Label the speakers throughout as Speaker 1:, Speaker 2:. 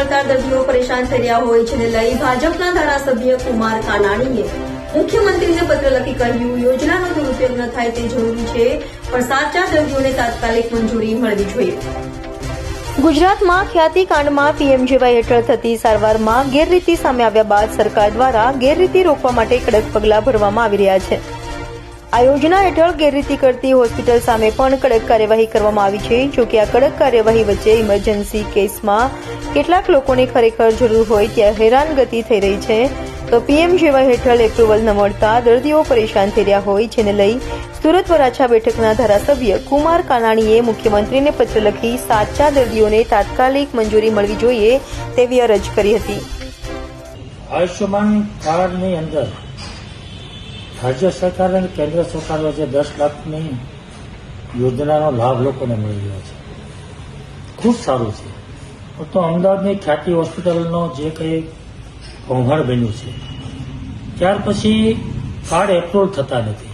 Speaker 1: મળતા દર્દીઓ પરેશાન થઈ હોય જેને લઈ ભાજપના ધારાસભ્ય કુમાર કાનાણીએ મુખ્યમંત્રીને પત્ર લખી કહ્યું, યોજનાનો દુરુપયોગ ન થાય તે જરૂરી છે, પણ સાચા દર્દીઓને તાત્કાલિક મંજૂરી મળવી જોઈએ. ગુજરાતમાં ખ્યાતિકાંડમાં પીએમજીવાય હેઠળ થતી સારવારમાં ગેરરીતિ સામે આવ્યા બાદ સરકાર દ્વારા ગેરરીતિ રોકવા માટે કડક પગલાં ભરવામાં આવી રહ્યા છે. આ યોજના હેઠળ ગેરરીતિ કરતી હોસ્પિટલ સામે પણ કડક કાર્યવાહી કરવામાં આવી છે. જો કે આ કડક કાર્યવાહી વચ્ચે ઇમરજન્સી કેસમાં કેટલાક લોકોને ખરેખર જરૂર હોય ત્યાં હેરાનગતિ થઈ રહી છે. તો પીએમ સેવા હેઠળ એપ્રુવલ ન મળતા દર્દીઓ પરેશાન થઈ રહ્યા હોય, જેને લઈ સુરત વરાછા બેઠકના ધારાસભ્ય કુમાર કાનાણીએ મુખ્યમંત્રીને પત્ર લખી સાચા દર્દીઓને તાત્કાલિક મંજૂરી મળવી જોઈએ તેવી અરજ કરી હતી.
Speaker 2: આયુષ્યમાન કાર્ડની અંદર રાજ્ય સરકાર અને કેન્દ્ર સરકાર વચ્ચે દસ લાખની યોજનાનો લાભ લોકોને મળી રહ્યો છે. ખૂબ સારું છે. તો અમદાવાદની ખ્યાતિ હોસ્પિટલનો જે કંઈ કૌભાંડ બન્યું છે, ત્યાર પછી કાર્ડ એપ્રુવ થતા નથી.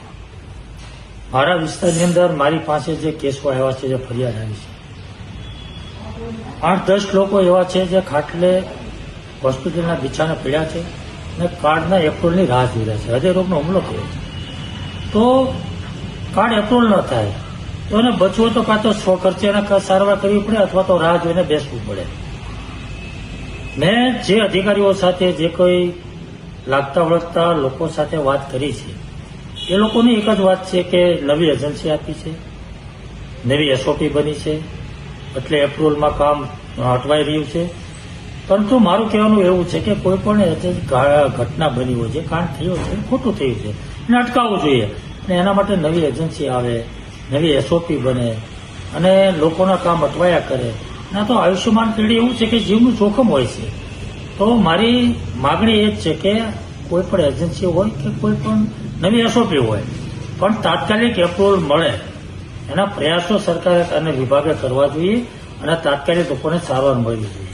Speaker 2: મારા વિસ્તારની અંદર મારી પાસે જે કેસો આવ્યા છે, જે ફરિયાદ આવી છે. આઠ દસ લોકો એવા છે જે ખાટલે હોસ્પિટલના બિછાને પડ્યા છે. અને કાર્ડના એપ્રુવલની રાહ જોઈ રહ્યા છે. હૃદયરોગનો હુમલો થયો છે. તો કાર્ડ એપ્રુવલ ન થાય. તો એને બચવો તો કાં તો સ્વ ખર્ચે એને સારવાર કરવી પડે અથવા તો રાહ જોઈને બેસવું પડે. મેં જે અધિકારીઓ સાથે જે કોઈ લાગતા વળગતા લોકો સાથે વાત કરી છે, એ લોકોની એક જ વાત છે કે નવી એજન્સી આપી છે, નવી એસઓપી બની છે, એટલે એપ્રુવલમાં કામ અટવાઈ રહ્યું છે. પરંતુ મારું કહેવાનું એવું છે કે કોઈ પણ ઘટના બની હોય છે, કાંડ થયો છે, ખોટું થયું છે, એને અટકાવવું જોઈએ. અને એના માટે નવી એજન્સી આવે, નવી એસઓપી બને, અને લોકોના કામ અટવાયા કરે. ના તો આયુષ્યમાન પેઢી એવું છે કે જીવનું જોખમ હોય છે. તો મારી માગણી એ જ છે કે કોઈ પણ એજન્સી હોય કે કોઈ પણ નવી એસઓપી હોય, પણ તાત્કાલિક એપ્રુવલ મળે. એના પ્રયાસો સરકારે અને વિભાગે કરવા જોઈએ અને તાત્કાલિક લોકોને સારવાર મળવી જોઈએ.